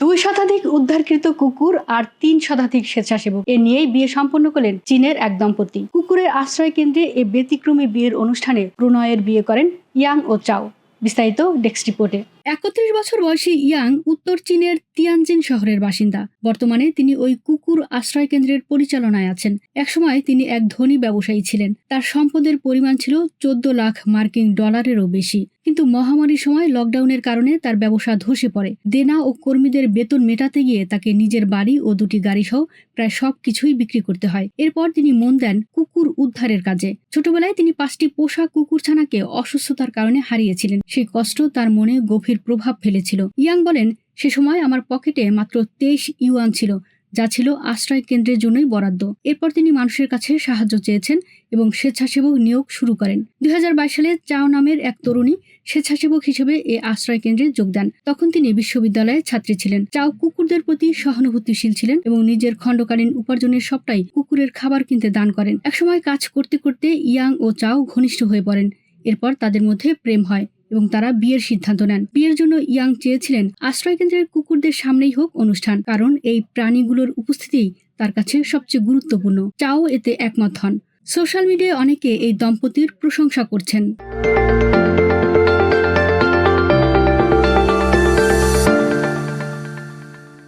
দুই শতাধিক উদ্ধারকৃত কুকুর আর তিন শতাধিক স্বেচ্ছাসেবক। এ নিয়েই বিয়ে সম্পন্ন করলেন চীনের এক দম্পতি। কুকুরের আশ্রয় কেন্দ্রে এ ব্যতিক্রমী বিয়ের অনুষ্ঠানে প্রণয়ের বিয়ে করেন ইয়াং ও চাও। বিস্তারিত ডেস্ক রিপোর্টে। একত্রিশ বছর বয়সী ইয়াং উত্তর চীনের তিয়ানজিন শহরের বাসিন্দা। বর্তমানে তিনি ওই কুকুর আশ্রয় কেন্দ্রের পরিচালনায় আছেন। একসময় তিনি এক ধনী ব্যবসায়ী ছিলেন। তার সম্পদের পরিমাণ ছিল চোদ্দ লাখ মার্কিন ডলারেরও বেশি। কিন্তু মহামারীর সময় লকডাউনের কারণে তার ব্যবসা ধসে পড়ে। দেনা ও কর্মীদের বেতন মেটাতে গিয়ে তাকে নিজের বাড়ি ও দুটি গাড়ি সহ প্রায় সবকিছুই বিক্রি করতে হয়। এরপর তিনি মন দেন কুকুর উদ্ধারের কাজে। ছোটবেলায় তিনি পাঁচটি পোষা কুকুরছানাকে অসুস্থতার কারণে হারিয়েছিলেন। সেই কষ্ট তার মনে গভীর প্রভাব ফেলেছিল। ইয়াং বলেন, সে সময় আমার পকেটে মাত্র তেইশ ইউয়ান ছিল, যা ছিল আশ্রয় কেন্দ্রের জন্যই বরাদ্দ। এরপর তিনি মানুষের কাছে সাহায্য চেয়েছেন এবং স্বেচ্ছাসেবক নিয়োগ শুরু করেন। দুই সালে চাও নামের এক তরুণী স্বেচ্ছাসেবক হিসেবে এ আশ্রয় কেন্দ্রে যোগ দেন। তখন তিনি বিশ্ববিদ্যালয়ের ছাত্রী ছিলেন। চাও কুকুরদের প্রতি সহানুভূতিশীল ছিলেন এবং নিজের খণ্ডকালীন উপার্জনের সবটাই কুকুরের খাবার কিনতে দান করেন। একসময় কাজ করতে করতে ইয়াং ও চাও ঘনিষ্ঠ হয়ে পড়েন। এরপর তাদের মধ্যে প্রেম হয়। এবং তারা বিয়ের সিদ্ধান্ত নেন। বিয়ের জন্য ইয়াং চেয়েছিলেন আশ্রয়কেন্দ্রের কুকুরদের সামনেই হোক অনুষ্ঠান, কারণ এই প্রাণীগুলোর উপস্থিতিই তার কাছে সবচেয়ে গুরুত্বপূর্ণ। চাও এতে একমত হন। সোশ্যাল মিডিয়ায় অনেকে এই দম্পতির প্রশংসা করছেন।